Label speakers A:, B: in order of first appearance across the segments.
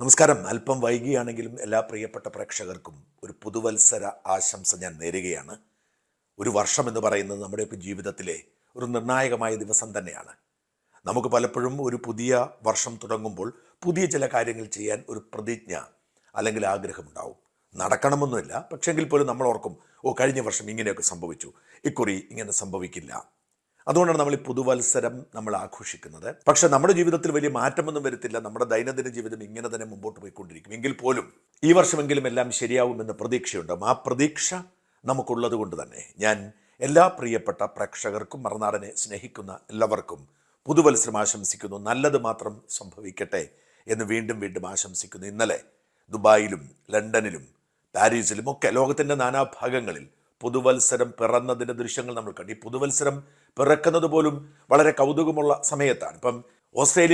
A: നമസ്കാരം. അല്പം വൈകിയാണെങ്കിലും എല്ലാ പ്രിയപ്പെട്ട പ്രേക്ഷകർക്കും ഒരു പുതുവത്സര ആശംസ ഞാൻ നേരുകയാണ്. ഒരു വർഷം എന്ന് പറയുന്നത് നമ്മുടെ ജീവിതത്തിലെ ഒരു നിർണായകമായ ദിവസം തന്നെയാണ്. നമുക്ക് പലപ്പോഴും ഒരു പുതിയ വർഷം തുടങ്ങുമ്പോൾ പുതിയ ചില കാര്യങ്ങൾ ചെയ്യാൻ ഒരു പ്രതിജ്ഞ അല്ലെങ്കിൽ ആഗ്രഹമുണ്ടാവും. നടക്കണമെന്നില്ല പക്ഷെങ്കിൽ പോലും നമ്മൾ ഓർക്കും ഓ കഴിഞ്ഞ വർഷം ഇങ്ങനെയൊക്കെ സംഭവിച്ചു. ഇക്കുറി ഇങ്ങനെ സംഭവിക്കില്ല. അതുകൊണ്ടാണ് നമ്മൾ ഈ പുതുവത്സരം നമ്മൾ ആഘോഷിക്കുന്നത്. പക്ഷെ നമ്മുടെ ജീവിതത്തിൽ വലിയ മാറ്റമൊന്നും വരുത്തില്ല. നമ്മുടെ ദൈനംദിന ജീവിതം ഇങ്ങനെ തന്നെ മുമ്പോട്ട് പോയിക്കൊണ്ടിരിക്കും. എങ്കിൽ പോലും ഈ വർഷമെങ്കിലും എല്ലാം ശരിയാവുമെന്ന പ്രതീക്ഷയുണ്ട്. ആ പ്രതീക്ഷ നമുക്കുള്ളത് കൊണ്ട് തന്നെ ഞാൻ എല്ലാ പ്രിയപ്പെട്ട പ്രേക്ഷകർക്കും മറുനാടനെ സ്നേഹിക്കുന്ന എല്ലാവർക്കും പുതുവത്സരം ആശംസിക്കുന്നു. നല്ലത് മാത്രം സംഭവിക്കട്ടെ എന്ന് വീണ്ടും വീണ്ടും ആശംസിക്കുന്നു. ഇന്നലെ ദുബായിലും ലണ്ടനിലും പാരീസിലും ഒക്കെ ലോകത്തിന്റെ നാനാഭാഗങ്ങളിൽ പുതുവത്സരം പിറന്നതിന്റെ ദൃശ്യങ്ങൾ നമ്മൾ കണ്ടു. ഈ പുതുവത്സരം പിറക്കുന്നത് പോലും വളരെ കൗതുകമുള്ള സമയത്താണ്. ഇപ്പം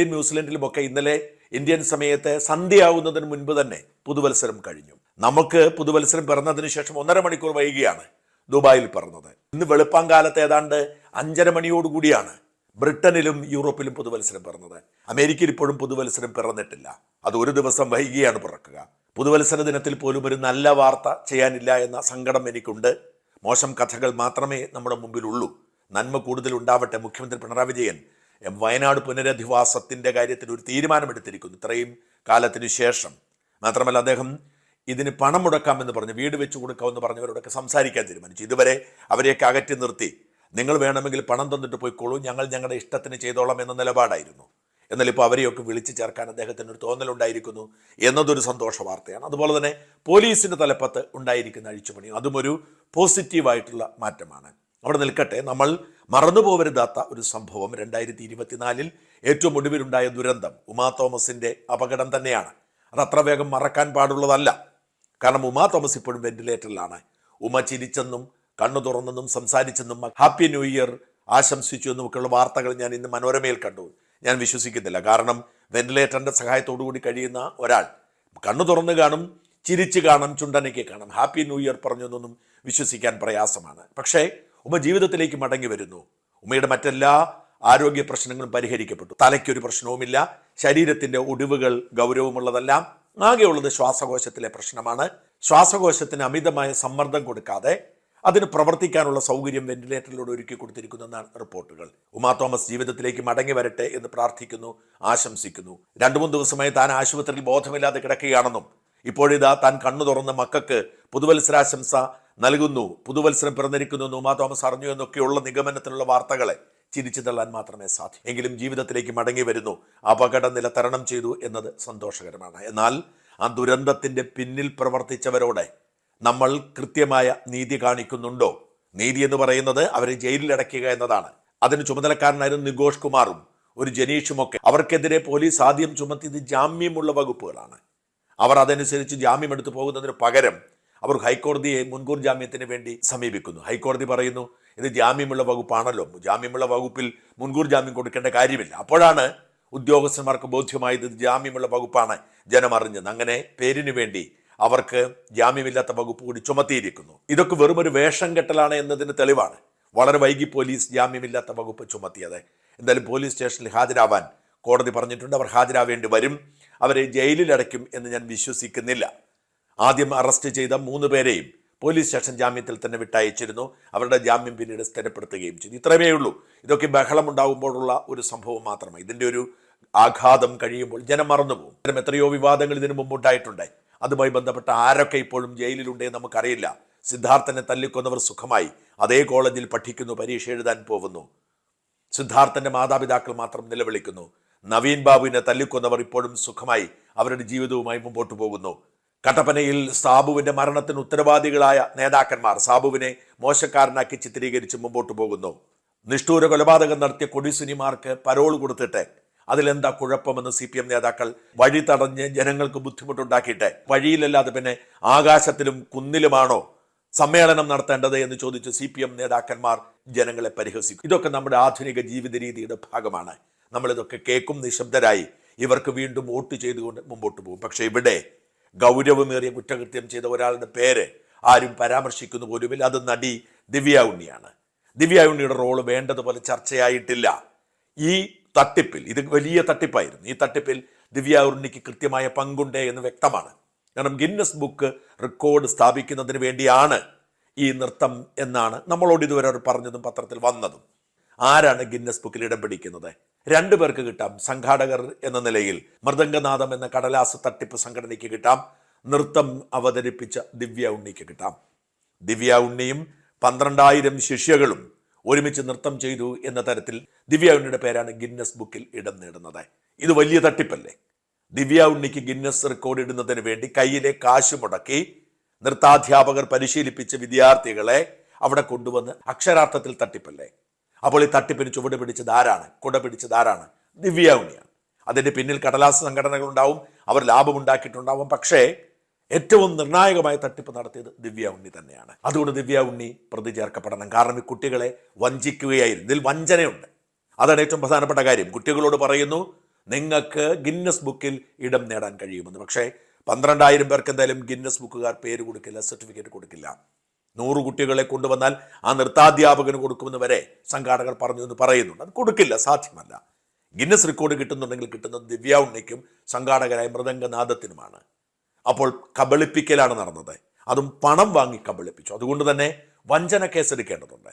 A: ന്യൂസിലൻഡിലും ഒക്കെ ഇന്നലെ ഇന്ത്യൻ സമയത്ത് സന്ധ്യയാവുന്നതിന് മുൻപ് തന്നെ പുതുവത്സരം കഴിഞ്ഞു. നമുക്ക് പുതുവത്സരം പിറന്നതിന് ശേഷം ഒന്നര മണിക്കൂർ വൈകിയാണ് ദുബായിൽ പിറന്നത്. ഇന്ന് വെളുപ്പാങ്കാലത്ത് ഏതാണ്ട് അഞ്ചര മണിയോടുകൂടിയാണ് ബ്രിട്ടനിലും യൂറോപ്പിലും പുതുവത്സരം പിറന്നത്. അമേരിക്കയിൽ ഇപ്പോഴും പുതുവത്സരം പിറന്നിട്ടില്ല. അത് ഒരു ദിവസം വൈകിയാണ് പിറക്കുക. പുതുവത്സര ദിനത്തിൽ പോലും ഒരു നല്ല വാർത്ത ചെയ്യാനില്ല എന്ന സങ്കടം എനിക്കുണ്ട്. മോശം കഥകൾ മാത്രമേ നമ്മുടെ മുമ്പിലുള്ളൂ. നന്മ കൂടുതൽ ഉണ്ടാവട്ടെ മുഖ്യമന്ത്രി പിണറായി വിജയൻ. വയനാട് പുനരധിവാസത്തിന്റെ കാര്യത്തിൽ ഒരു തീരുമാനമെടുത്തിരിക്കുന്നു. ഇത്രയും കാലത്തിനു ശേഷം. മാത്രമല്ല അദ്ദേഹം ഇതിന് പണം മുടക്കാമെന്ന് പറഞ്ഞു വീട് വെച്ച് കൊടുക്കാമെന്ന് പറഞ്ഞവരോടൊക്കെ സംസാരിക്കാൻ തീരുമാനിച്ചു. ഇതുവരെ അവരെയൊക്കെ അകറ്റി നിർത്തി. നിങ്ങൾ വേണമെങ്കിൽ പണം തന്നിട്ട് പോയിക്കോളൂ ഞങ്ങൾ ഞങ്ങളുടെ ഇഷ്ടത്തിന് ചെയ്തോളാം എന്ന നിലപാടായിരുന്നു. എന്നാൽ ഇപ്പോൾ അവരെയൊക്കെ വിളിച്ചു ചേർക്കാൻ അദ്ദേഹത്തിന് ഒരു തോന്നലുണ്ടായിരിക്കുന്നു എന്നതൊരു സന്തോഷ വാർത്തയാണ്. അതുപോലെ തന്നെ പോലീസിന്റെ തലപ്പത്ത് ഉണ്ടായിരിക്കുന്ന അഴിച്ചുപണി അതും ഒരു പോസിറ്റീവായിട്ടുള്ള മാറ്റമാണ്. അവിടെ നിൽക്കട്ടെ. നമ്മൾ മറന്നുപോകരുതാത്ത ഒരു സംഭവം. രണ്ടായിരത്തി ഇരുപത്തിനാലിൽ ഏറ്റവും ഒടുവിലുണ്ടായ ദുരന്തം ഉമാ തോമസിന്റെ അപകടം തന്നെയാണ്. അത് അത്ര വേഗം മറക്കാൻ പാടുള്ളതല്ല. കാരണം ഉമാ തോമസ് ഇപ്പോഴും വെന്റിലേറ്ററിലാണ്. ഉമ ചിരിച്ചെന്നും കണ്ണു തുറന്നെന്നും സംസാരിച്ചെന്നും ഹാപ്പി ന്യൂ ഇയർ ആശംസിച്ചു എന്നും ഒക്കെയുള്ള വാർത്തകൾ ഞാൻ ഇന്ന് മനോരമയിൽ കണ്ടു. ഞാൻ വിശ്വസിക്കുന്നില്ല. കാരണം വെന്റിലേറ്ററിന്റെ കൂടി കഴിയുന്ന ഒരാൾ കണ്ണു തുറന്ന് കാണും ചിരിച്ചു കാണും ചുണ്ടനയ്ക്ക് കാണും. ഹാപ്പി ന്യൂ ഇയർ പറഞ്ഞു എന്നൊന്നും വിശ്വസിക്കാൻ പ്രയാസമാണ്. പക്ഷേ ഉമ ജീവിതത്തിലേക്ക് മടങ്ങി വരുന്നു. ഉമ്മയുടെ മറ്റെല്ലാ ആരോഗ്യ പ്രശ്നങ്ങളും പരിഹരിക്കപ്പെട്ടു. തലയ്ക്കൊരു പ്രശ്നവുമില്ല. ശരീരത്തിന്റെ ഒടിവുകൾ ഗൗരവമുള്ളതെല്ലാം ആകെയുള്ളത് ശ്വാസകോശത്തിലെ പ്രശ്നമാണ്. ശ്വാസകോശത്തിന് അമിതമായ സമ്മർദ്ദം കൊടുക്കാതെ അതിന് പ്രവർത്തിക്കാനുള്ള സൗകര്യം വെന്റിലേറ്ററിലൂടെ ഒരുക്കി കൊടുത്തിരിക്കുന്നു എന്നാണ് റിപ്പോർട്ടുകൾ. ഉമാ തോമസ് ജീവിതത്തിലേക്ക് മടങ്ങി വരട്ടെ എന്ന് പ്രാർത്ഥിക്കുന്നു ആശംസിക്കുന്നു. രണ്ടു മൂന്ന് ദിവസമായി താൻ ആശുപത്രിയിൽ ബോധമില്ലാതെ കിടക്കുകയാണെന്നും ഇപ്പോഴിതാ താൻ കണ്ണു തുറന്ന മക്കൾക്ക് പുതുവത്സരാശംസ നൽകുന്നു. പുതുവത്സരം പിറന്നിരിക്കുന്നു. ഉമാ തോമസ് അറിഞ്ഞു എന്നൊക്കെയുള്ള നിഗമനത്തിലുള്ള വാർത്തകളെ ചിരിച്ചു തള്ളാൻ മാത്രമേ സാധ്യൂ. എങ്കിലും ജീവിതത്തിലേക്ക് മടങ്ങി വരുന്നു. അപകട നില തരണം ചെയ്തു എന്നത് സന്തോഷകരമാണ്. എന്നാൽ ആ ദുരന്തത്തിന്റെ പിന്നിൽ പ്രവർത്തിച്ചവരോടെ നമ്മൾ കൃത്യമായ നീതി കാണിക്കുന്നുണ്ടോ? നീതി എന്ന് പറയുന്നത് അവരെ ജയിലിലടയ്ക്കുക എന്നതാണ്. അതിന് ചുമതലക്കാരനായിരുന്നു നിഘോഷ് കുമാറും ഒരു ജനീഷുമൊക്കെ അവർക്കെതിരെ പോലീസ് ആദ്യം ചുമത്തിയത് ജാമ്യമുള്ള വകുപ്പുകളാണ്. അവർ അതനുസരിച്ച് ജാമ്യം എടുത്തു പോകുന്നതിന് പകരം അവർ ഹൈക്കോടതിയെ മുൻകൂർ ജാമ്യത്തിന് വേണ്ടി സമീപിക്കുന്നു. ഹൈക്കോടതി പറയുന്നു ഇത് ജാമ്യമുള്ള വകുപ്പാണല്ലോ. ജാമ്യമുള്ള വകുപ്പിൽ മുൻകൂർ ജാമ്യം കൊടുക്കേണ്ട കാര്യമില്ല. അപ്പോഴാണ് ഉദ്യോഗസ്ഥന്മാർക്ക് ബോധ്യമായത് ഇത് ജാമ്യമുള്ള വകുപ്പാണ്. ജനമറിഞ്ഞത് അങ്ങനെ പേരിന് വേണ്ടി അവർക്ക് ജാമ്യമില്ലാത്ത വകുപ്പ് കൂടി ചുമത്തിയിരിക്കുന്നു. ഇതൊക്കെ വെറും ഒരു വേഷം കെട്ടലാണ് എന്നതിന് തെളിവാണ്. വളരെ വൈകി പോലീസ് ജാമ്യമില്ലാത്ത വകുപ്പ് ചുമത്തിയത്. എന്തായാലും പോലീസ് സ്റ്റേഷനിൽ ഹാജരാവാൻ കോടതി പറഞ്ഞിട്ടുണ്ട്. അവർ ഹാജരാവേണ്ടി വരും. അവരെ ജയിലിലടയ്ക്കും എന്ന് ഞാൻ വിശ്വസിക്കുന്നില്ല. ആദ്യം അറസ്റ്റ് ചെയ്ത മൂന്ന് പേരെയും പോലീസ് സ്റ്റേഷൻ ജാമ്യത്തിൽ തന്നെ വിട്ടയച്ചിരുന്നു. അവരുടെ ജാമ്യം പിന്നീട് സ്ഥിരപ്പെടുത്തുകയും ചെയ്തു. ഇത്രമേ ഉള്ളൂ. ഇതൊക്കെ ബഹളം ഉണ്ടാകുമ്പോഴുള്ള ഒരു സംഭവം മാത്രമാണ് ഇതിന്റെ ഒരു ആഘാതം കഴിയുമ്പോൾ ജനം മറന്നുപോകും. ഇത്തരം എത്രയോ വിവാദങ്ങൾ ഇതിനു മുമ്പുണ്ടായിട്ടുണ്ട്. അതുമായി ബന്ധപ്പെട്ട ആരൊക്കെ ഇപ്പോഴും ജയിലിലുണ്ടേ നമുക്കറിയില്ല. സിദ്ധാർത്ഥനെ തല്ലിക്കൊന്നവർ സുഖമായി. അതേ കോളേജിൽ പഠിക്കുന്നു പരീക്ഷ എഴുതാൻ പോകുന്നു. സിദ്ധാർത്ഥന്റെ മാതാപിതാക്കൾ മാത്രം നിലവിളിക്കുന്നു. നവീൻ ബാബുവിനെ തല്ലിക്കൊന്നവർ ഇപ്പോഴും സുഖമായി അവരുടെ ജീവിതവുമായി മുമ്പോട്ട് പോകുന്നു. കട്ടപ്പനയിൽ സാബുവിന്റെ മരണത്തിന് ഉത്തരവാദികളായ നേതാക്കന്മാർ സാബുവിനെ മോശക്കാരനാക്കി ചിത്രീകരിച്ച് മുമ്പോട്ട് പോകുന്നു. നിഷ്ഠൂര കൊലപാതകം നടത്തിയ കൊടിസുനിമാർക്ക് പരോൾ കൊടുത്തിട്ട് അതിലെന്താ കുഴപ്പമെന്ന് സി പി എം നേതാക്കൾ വഴി തടഞ്ഞ് ജനങ്ങൾക്ക് ബുദ്ധിമുട്ടുണ്ടാക്കിയിട്ട് വഴിയിലല്ലാതെ പിന്നെ ആകാശത്തിലും കുന്നിലുമാണോ സമ്മേളനം നടത്തേണ്ടത് എന്ന് ചോദിച്ച് സി പി എം നേതാക്കന്മാർ ജനങ്ങളെ പരിഹസിക്കും. ഇതൊക്കെ നമ്മുടെ ആധുനിക ജീവിത രീതിയുടെ ഭാഗമാണ്. നമ്മളിതൊക്കെ കേൾക്കും നിശബ്ദരായി. ഇവർക്ക് വീണ്ടും വോട്ട് ചെയ്തുകൊണ്ട് മുമ്പോട്ട് പോകും. പക്ഷേ ഇവിടെ ഗൗരവമേറിയ കുറ്റകൃത്യം ചെയ്ത ഒരാളുടെ പേര് ആരും പരാമർശിക്കുന്നു പോലുമില്ല. അത് നടി ദിവ്യ ഉണ്ണിയാണ്. ദിവ്യ ഉണ്ണിയുടെ റോൾ വേണ്ടതുപോലെ ചർച്ചയായിട്ടില്ല. ഈ തട്ടിപ്പിൽ ഇത് വലിയ തട്ടിപ്പായിരുന്നു. ഈ തട്ടിപ്പിൽ ദിവ്യ ഉണ്ണിക്ക് കൃത്യമായ പങ്കുണ്ട് എന്ന് വ്യക്തമാണ്. കാരണം ഗിന്നസ് ബുക്ക് റെക്കോർഡ് സ്ഥാപിക്കുന്നതിന് വേണ്ടിയാണ് ഈ നൃത്തം എന്നാണ് നമ്മളോട് ഇതുവരെ പറഞ്ഞതും പത്രത്തിൽ വന്നതും. ആരാണ് ഗിന്നസ് ബുക്കിൽ ഇടം പിടിക്കുന്നത്? രണ്ടു പേർക്ക് കിട്ടാം. സംഘാടകർ എന്ന നിലയിൽ മൃദംഗനാഥം എന്ന കടലാസ് തട്ടിപ്പ് സംഘടനയ്ക്ക് കിട്ടാം. നൃത്തം അവതരിപ്പിച്ച ദിവ്യ ഉണ്ണിക്ക് കിട്ടാം. ദിവ്യ ഉണ്ണിയും പന്ത്രണ്ടായിരം ശിഷ്യകളും ഒരുമിച്ച് നൃത്തം ചെയ്തു എന്ന തരത്തിൽ ദിവ്യ ഉണ്ണിയുടെ പേരാണ് ഗിന്നസ് ബുക്കിൽ ഇടം നേടുന്നത്. ഇത് വലിയ തട്ടിപ്പല്ലേ? ദിവ്യ ഉണ്ണിക്ക് ഗിന്നസ് റെക്കോർഡ് ഇടുന്നതിന് വേണ്ടി കയ്യിലെ കാശ് മുടക്കി നൃത്താധ്യാപകർ പരിശീലിപ്പിച്ച വിദ്യാർത്ഥികളെ അവിടെ കൊണ്ടുവന്ന് അക്ഷരാർത്ഥത്തിൽ തട്ടിപ്പല്ലേ? അപ്പോൾ ഈ തട്ടിപ്പിന് ചുവട് പിടിച്ചത് ആരാണ്? കുട പിടിച്ചത് ആരാണ്? ദിവ്യ അതിന്റെ പിന്നിൽ കടലാസ് സംഘടനകളുണ്ടാവും അവർ ലാഭമുണ്ടാക്കിയിട്ടുണ്ടാവും പക്ഷേ ഏറ്റവും നിർണായകമായ തട്ടിപ്പ് നടത്തിയത് ദിവ്യ ഉണ്ണി തന്നെയാണ്. അതുകൊണ്ട് ദിവ്യ ഉണ്ണി പ്രതി ചേർക്കപ്പെടണം. കാരണം ഈ കുട്ടികളെ വഞ്ചിക്കുകയായിരുന്നു. ഇതിൽ വഞ്ചനയുണ്ട്. അതാണ് ഏറ്റവും പ്രധാനപ്പെട്ട കാര്യം. കുട്ടികളോട് പറയുന്നു നിങ്ങൾക്ക് ഗിന്നസ് ബുക്കിൽ ഇടം നേടാൻ കഴിയുമെന്ന്. പക്ഷേ പന്ത്രണ്ടായിരം പേർക്ക് എന്തായാലും ഗിന്നസ് ബുക്കുകാർ പേര് കൊടുക്കില്ല സർട്ടിഫിക്കറ്റ് കൊടുക്കില്ല. നൂറ് കുട്ടികളെ കൊണ്ടുവന്നാൽ ആ നൃത്താധ്യാപകന് കൊടുക്കുമെന്ന് വരെ സംഘാടകർ പറഞ്ഞു എന്ന് പറയുന്നുണ്ട്. അത് കൊടുക്കില്ല സാധ്യമല്ല. ഗിന്നസ് റെക്കോർഡ് കിട്ടുന്നുണ്ടെങ്കിൽ കിട്ടുന്നത് ദിവ്യ ഉണ്ണിക്കും സംഘാടകരായ മൃദംഗനാഥത്തിനുമാണ്. അപ്പോൾ കബളിപ്പിക്കലാണ് നടന്നത്. അതും പണം വാങ്ങി കബളിപ്പിച്ചു. അതുകൊണ്ട് തന്നെ വഞ്ചന കേസെടുക്കേണ്ടതുണ്ട്.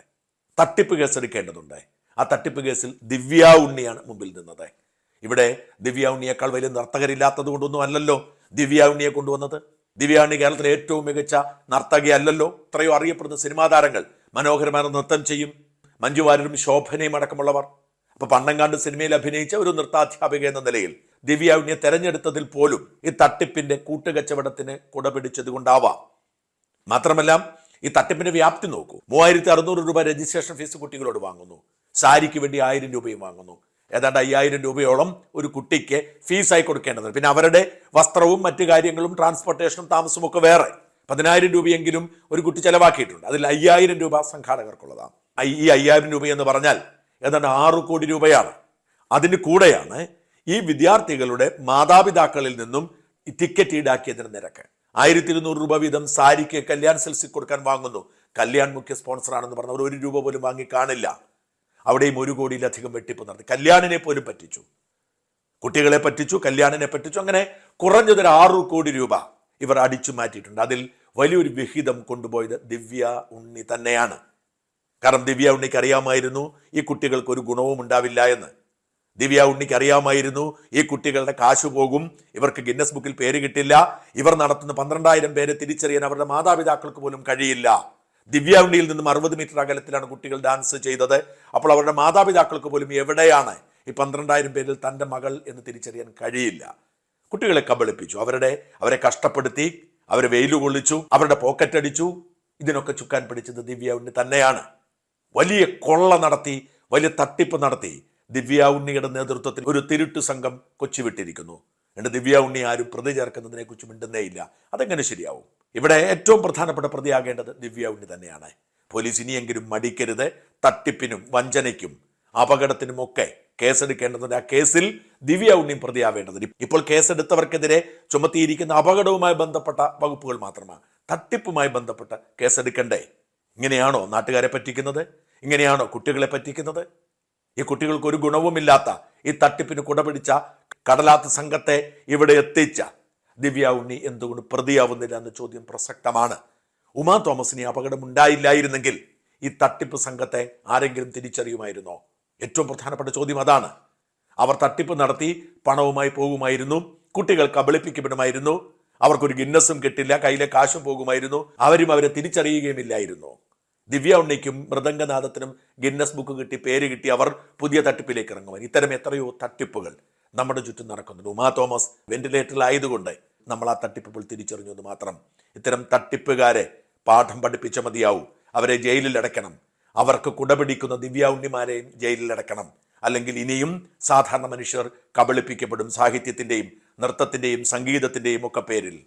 A: തട്ടിപ്പ് കേസെടുക്കേണ്ടതുണ്ട്. ആ തട്ടിപ്പ് കേസിൽ ദിവ്യ ഉണ്ണിയാണ് മുമ്പിൽ നിന്നത്. ഇവിടെ ദിവ്യ ഉണ്ണിയേക്കാൾ വലിയ നർത്തകരില്ലാത്തത് കൊണ്ടൊന്നും അല്ലല്ലോ ദിവ്യ ഉണ്ണിയെ കൊണ്ടുവന്നത്. ദിവ്യ ഉണ്ണി കേരളത്തിലെ ഏറ്റവും മികച്ച നർത്തകി അല്ലല്ലോ ഇത്രയോ അറിയപ്പെടുന്ന സിനിമാ താരങ്ങൾ മനോഹരമായ നൃത്തം ചെയ്യും. മഞ്ജു വാര്യരും ശോഭനയും അടക്കമുള്ളവർ. അപ്പോൾ പണ്ടങ്കാണ്ട് സിനിമയിൽ അഭിനയിച്ച ഒരു നൃത്താധ്യാപിക എന്ന നിലയിൽ ദിവ്യ ഉണ്ണിയെ തെരഞ്ഞെടുത്തതിൽ പോലും ഈ തട്ടിപ്പിന്റെ കൂട്ടുകച്ചവടത്തിന് കുടപിടിച്ചത് കൊണ്ടാവാം മാത്രമല്ല ഈ തട്ടിപ്പിന്റെ വ്യാപ്തി നോക്കൂ. മൂവായിരത്തി അറുന്നൂറ് രൂപ രജിസ്ട്രേഷൻ ഫീസ് കുട്ടികളോട് വാങ്ങുന്നു. സാരിക്ക് വേണ്ടി ആയിരം രൂപയും വാങ്ങുന്നു. ഏതാണ്ട് അയ്യായിരം രൂപയോളം ഒരു കുട്ടിക്ക് ഫീസായി കൊടുക്കേണ്ടത് പിന്നെ അവരുടെ വസ്ത്രവും മറ്റു കാര്യങ്ങളും ട്രാൻസ്പോർട്ടേഷനും താമസവും ഒക്കെ വേറെ. പതിനായിരം രൂപയെങ്കിലും ഒരു കുട്ടി ചെലവാക്കിയിട്ടുണ്ട്. അതിൽ അയ്യായിരം രൂപ സംഘാടകർക്കുള്ളതാണ്. ഈ അയ്യായിരം രൂപ എന്ന് പറഞ്ഞാൽ ഏതാണ്ട് ആറ് കോടി രൂപയാണ്. അതിന് കൂടെയാണ് ഈ വിദ്യാർത്ഥികളുടെ മാതാപിതാക്കളിൽ നിന്നും ടിക്കറ്റ് ഈടാക്കിയതിന് നിരക്ക്. ആയിരത്തി ഇരുന്നൂറ് രൂപ വീതം സാരിക്ക് കല്യാൺ സെൽസിൽ കൊടുക്കാൻ വാങ്ങുന്നു. കല്യാൺ മുഖ്യ സ്പോൺസറാണെന്ന് പറഞ്ഞവർ ഒരു രൂപ പോലും വാങ്ങി കാണില്ല. അവിടെയും ഒരു കോടിയിലധികം വെട്ടിപ്പ് നടത്തി. കല്യാണിനെ പോലും പറ്റിച്ചു. കുട്ടികളെ പറ്റിച്ചു കല്യാണിനെ പറ്റിച്ചു. അങ്ങനെ കുറഞ്ഞതൊരു ആറു കോടി രൂപ ഇവർ അടിച്ചു മാറ്റിയിട്ടുണ്ട്. അതിൽ വലിയൊരു വിഹിതം കൊണ്ടുപോയത് ദിവ്യ ഉണ്ണി തന്നെയാണ്. കാരണം ദിവ്യ ഉണ്ണിക്ക് അറിയാമായിരുന്നു ഈ കുട്ടികൾക്ക് ഒരു ഗുണവും ഉണ്ടാവില്ല എന്ന്. ദിവ്യ ഉണ്ണിക്ക് അറിയാമായിരുന്നു ഈ കുട്ടികളുടെ കാശു പോകും. ഇവർക്ക് ഗിന്നസ് ബുക്കിൽ പേര് കിട്ടില്ല. ഇവർ നടത്തുന്ന പന്ത്രണ്ടായിരം പേരെ തിരിച്ചറിയാൻ അവരുടെ മാതാപിതാക്കൾക്ക് പോലും കഴിയില്ല. ദിവ്യ നിന്നും അറുപത് മീറ്റർ അകലത്തിലാണ് കുട്ടികൾ ഡാൻസ് ചെയ്തത്. അപ്പോൾ അവരുടെ മാതാപിതാക്കൾക്ക് പോലും എവിടെയാണ് ഈ പന്ത്രണ്ടായിരം പേരിൽ തന്റെ മകൾ എന്ന് തിരിച്ചറിയാൻ കഴിയില്ല. കുട്ടികളെ കബളിപ്പിച്ചു. അവരുടെ അവരെ കഷ്ടപ്പെടുത്തി അവരെ വെയിൽ കൊള്ളിച്ചു അവരുടെ പോക്കറ്റ് അടിച്ചു. ഇതിനൊക്കെ ചുക്കാൻ പിടിച്ചത് ദിവ്യ ഉണ്ണി തന്നെയാണ്. വലിയ കൊള്ള നടത്തി വലിയ തട്ടിപ്പ് നടത്തി ദിവ്യ ഉണ്ണിയുടെ നേതൃത്വത്തിൽ ഒരു തിരുട്ടു സംഘം കൊച്ചി വിട്ടിരിക്കുന്നു എന്നിട്ട് ദിവ്യ ഉണ്ണി ആരും പ്രതി ചേർക്കുന്നതിനെ കുറിച്ച് മിണ്ടുന്നേയില്ല. അതെങ്ങനെ ശരിയാവും? ഇവിടെ ഏറ്റവും പ്രധാനപ്പെട്ട പ്രതിയാകേണ്ടത് ദിവ്യ ഉണ്ണി തന്നെയാണ്. പോലീസ് ഇനിയെങ്കിലും മടിക്കരുത് തട്ടിപ്പിനും വഞ്ചനയ്ക്കും അപകടത്തിനുമൊക്കെ കേസെടുക്കേണ്ടതുണ്ട് ആ കേസിൽ ദിവ്യ ഉണ്ണിയും പ്രതിയാവേണ്ടതുണ്ട് ഇപ്പോൾ കേസെടുത്തവർക്കെതിരെ ചുമത്തിയിരിക്കുന്ന അപകടവുമായി ബന്ധപ്പെട്ട വകുപ്പുകൾ മാത്രമാണ്. തട്ടിപ്പുമായി ബന്ധപ്പെട്ട കേസെടുക്കണ്ടേ? ഇങ്ങനെയാണോ നാട്ടുകാരെ പറ്റിക്കുന്നത്? ഇങ്ങനെയാണോ കുട്ടികളെ പറ്റിക്കുന്നത്? ഈ കുട്ടികൾക്ക് ഒരു ഗുണവുമില്ലാത്ത ഈ തട്ടിപ്പിന് കുടപിടിച്ച കടലാത്ത സംഘത്തെ ഇവിടെ എത്തിച്ച ദിവ്യ ഉണ്ണി എന്തുകൊണ്ട് പ്രതിയാവുന്നില്ല എന്ന ചോദ്യം പ്രസക്തമാണ്. ഉമാ തോമസിന് ഈ അപകടം ഉണ്ടായില്ലായിരുന്നെങ്കിൽ ഈ തട്ടിപ്പ് സംഘത്തെ ആരെങ്കിലും തിരിച്ചറിയുമായിരുന്നോ? ഏറ്റവും പ്രധാനപ്പെട്ട ചോദ്യം അതാണ്. അവർ തട്ടിപ്പ് നടത്തി പണവുമായി പോകുമായിരുന്നു കുട്ടികൾ കബളിപ്പിക്കപ്പെടുമായിരുന്നു അവർക്കൊരു ഗിന്നസും കിട്ടില്ല കയ്യിലെ കാശും പോകുമായിരുന്നു അവരും അവരെ തിരിച്ചറിയുകയുമില്ലായിരുന്നു. ദിവ്യ ഉണ്ണിക്കും മൃദംഗനാഥത്തിനും ഗിന്നസ് ബുക്ക് കിട്ടി പേര് കിട്ടി അവർ പുതിയ തട്ടിപ്പിലേക്ക് ഇറങ്ങുവാൻ ഇത്തരം എത്രയോ തട്ടിപ്പുകൾ നമ്മുടെ ചുറ്റും നടക്കുന്നുണ്ട്. ഉമാ തോമസ് വെന്റിലേറ്ററിലായതുകൊണ്ട് നമ്മൾ ആ തട്ടിപ്പുകൾ തിരിച്ചറിഞ്ഞു എന്ന് മാത്രം. ഇത്തരം തട്ടിപ്പുകാരെ പാഠം പഠിപ്പിച്ച മതിയാവും. അവരെ ജയിലിൽ അടയ്ക്കണം. അവർക്ക് കുടപിടിക്കുന്ന ദിവ്യ ഉണ്ണിമാരെയും ജയിലിൽ അടയ്ക്കണം. അല്ലെങ്കിൽ ഇനിയും സാധാരണ മനുഷ്യർ കബളിപ്പിക്കപ്പെടും സാഹിത്യത്തിന്റെയും നൃത്തത്തിന്റെയും സംഗീതത്തിന്റെയും ഒക്കെ പേരിൽ.